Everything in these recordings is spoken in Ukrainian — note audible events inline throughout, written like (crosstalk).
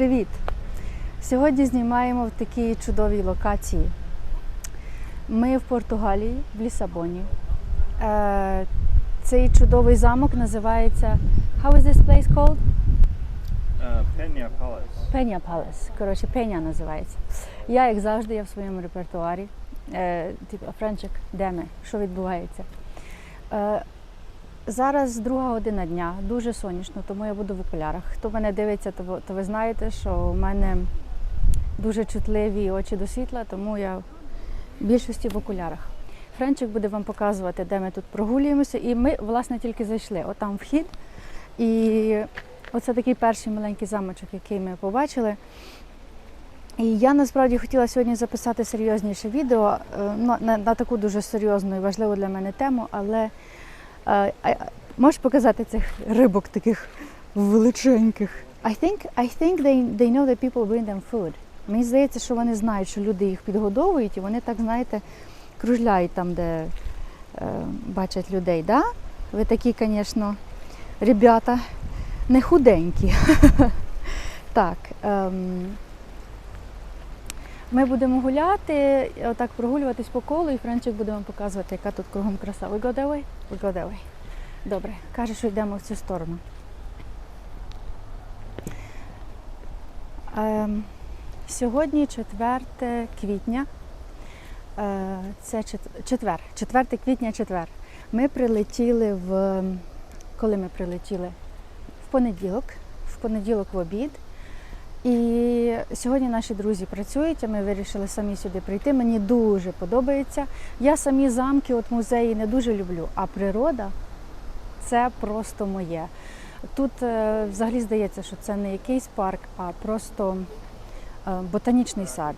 Привіт! Сьогодні знімаємо в такій чудовій локації. Ми в Португалії, в Лісабоні. Е, Цей чудовий замок називається How is this place called? Uh, Palace. Пеня Palace. Коротше, Пеня називається. Я, як завжди, я в своєму репертуарі. Е, типу, Френчик, де ми? Що відбувається? Зараз друга година дня, дуже сонячно, тому я буду в окулярах. Хто мене дивиться, то, то ви знаєте, що у мене дуже чутливі очі до світла, тому я в більшості в окулярах. Френчик буде вам показувати, де ми тут прогулюємося. І ми, власне, тільки зайшли. Отам вхід. І оце такий перший маленький замочок, який ми побачили. І я насправді хотіла сьогодні записати серйозніше відео е, на, на, на таку дуже серйозну і важливу для мене тему, але можеш показати цих рибок таких величеньких? I think, I think they, they know that people bring them food. Мені здається, що вони знають, що люди їх підгодовують, і вони так, знаєте, кружляють там, де е, бачать людей. Да? Ви такі, звісно, ребята не худенькі. (laughs) так. Ми будемо гуляти, отак прогулюватись по колу, і Френчик буде вам показувати, яка тут кругом краса. We go that way. Добре, каже, що йдемо в цю сторону. Ем, сьогодні 4 квітня. Е, це четвер. 4 квітня, четвер. Ми прилетіли в. Коли ми прилетіли? В понеділок. В понеділок в обід. І сьогодні наші друзі працюють, а ми вирішили самі сюди прийти. Мені дуже подобається. Я самі замки, от музеї не дуже люблю, а природа це просто моє. Тут е, взагалі здається, що це не якийсь парк, а просто е, ботанічний сад.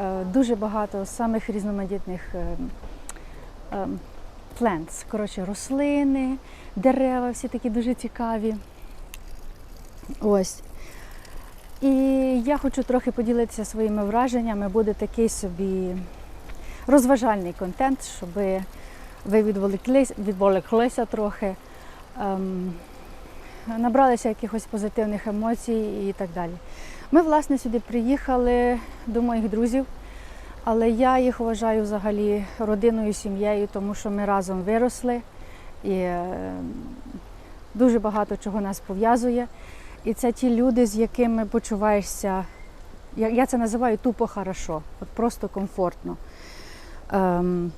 Е, дуже багато самих різноманітних plants, коротше, рослини, дерева, всі такі дуже цікаві. Ось. І я хочу трохи поділитися своїми враженнями. Буде такий собі розважальний контент, щоб ви відволіклись, відволіклися трохи, ем, набралися якихось позитивних емоцій і так далі. Ми, власне, сюди приїхали до моїх друзів, але я їх вважаю взагалі родиною, сім'єю, тому що ми разом виросли і е, дуже багато чого нас пов'язує. І це ті люди, з якими почуваєшся, я, це називаю тупо хорошо, от просто комфортно. Ем,